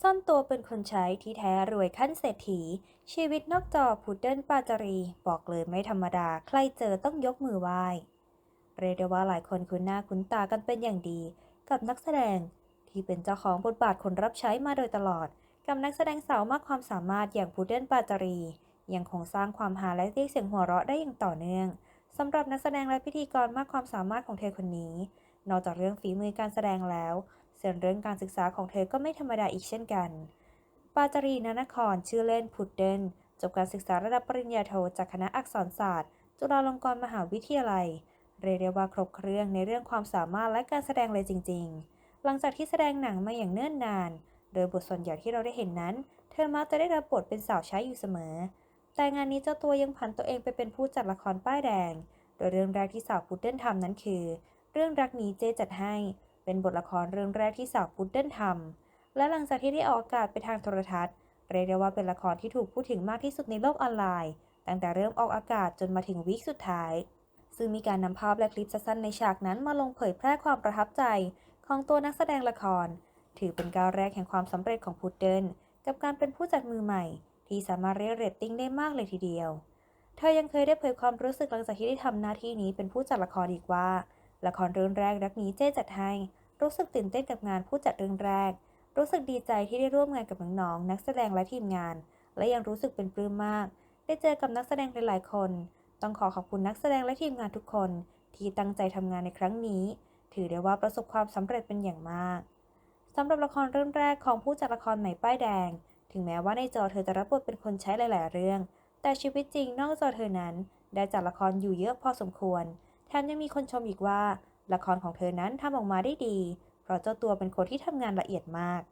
ซ่อนตัวเป็นคนใช้ที่แท้รวยขั้นเศรษฐี ชีวิตนอกจอพุดเดิ้ลปาจารี บอกเลยไม่ธรรมดา ใครเจอต้องยกมือไหว้เรียกได้ว่าหลายคนคุ้นหน้าคุ้นตากันเป็นอย่างดี กับนักแสดง ที่เป็นเจ้าของบทบาทคนรับใช้มาโดยตลอด กับนักแสดงสาวมากความสามารถอย่างพุดเดิ้ลปาจารี ยังคงสร้างความฮาและเรียกเสียงหัวเราะได้อย่างต่อเนื่องสำหรับนักแสดงและพิธีกรมากความสามารถของเธอคนนี้ นอกจากเรื่องฝีมือการแสดงแล้ว ส่วนเรื่องการศึกษาของเธอก็ไม่ธรรมดาอีกเช่นกัน ปาจารีนานคร ชื่อเล่นพุดเดิลจบการศึกษาระดับปริญญาโทจากคณะอักษรศาสตร์ จุฬาลงกรณ์มหาวิทยาลัย เรียกได้ว่าครบเครื่องในเรื่องความสามารถและการแสดงเลยจริง ๆ หลังจากที่แสดงหนังมาอย่างเนิ่นนาน โดยบทส่วนใหญ่ที่เราได้เห็นนั้น เธอมักจะได้รับบทเป็นสาวใช้อยู่เสมอ แต่งานนี้เจ้าตัวยังผันตัวเองไปเป็นผู้จัดละครป้ายแดง โดยเรื่องแรกที่สาวพุดเดิ้ลทำนั้นคือ เรื่องรักนี้เจจัดให้ เป็นบทละครเรื่องแรกที่สาวพุดเดิ้ลทำและหลังจากที่ได้ออกอากาศไปทางโทรทัศน์เรียกได้ว่าเป็นละครที่ถูกพูดถึงมากที่สุดในโลกออนไลน์ ตั้งแต่เริ่มออกอากาศจนมาถึงวีคสุดท้าย ซึ่งมีการนำภาพและคลิปสั้นในฉากนั้นมาลงเผยแพร่ความประทับใจของตัวนักแสดงละคร ถือเป็นก้าวแรกแห่งความสำเร็จของพุดเดิ้ลกับการเป็นผู้จัดมือใหม่ ที่สามารถเรียกเรตติ้งได้มากเลยทีเดียว เธอยังเคยได้เผยความรู้สึกหลังจากที่ได้ทำหน้าที่นี้เป็นผู้จัดละครอีกว่า ละครเรื่องแรกรักนี้เจ๊จัดให้ รู้สึกตื่นเต้นกับงานผู้จัดเรื่องแรก รู้สึกดีใจที่ได้ร่วมงานกับน้องๆนักแสดงและทีมงาน และยังรู้สึกเป็นปลื้มมาก ได้เจอกับนักแสดงหลายๆคน ต้องขอขอบคุณนักแสดงและทีมงานทุกคน ที่ตั้งใจทำงานในครั้งนี้ ถือได้ว่าประสบความสำเร็จเป็นอย่างมากสำหรับละครเรื่องแรกของผู้จัดละครใหม่ป้ายแดง ถึงแม้ว่าในจอเธอจะรับบทเป็นคนใช้หลาย ๆ เรื่อง แต่ชีวิตจริงนอกจอเธอนั้น ได้จัดละครอยู่เยอะพอสมควร แถมยังมีคนชมอีกว่า ละครของเธอนั้นทำออกมาได้ดี เพราะเจ้าตัวเป็นคนที่ทำงานละเอียดมาก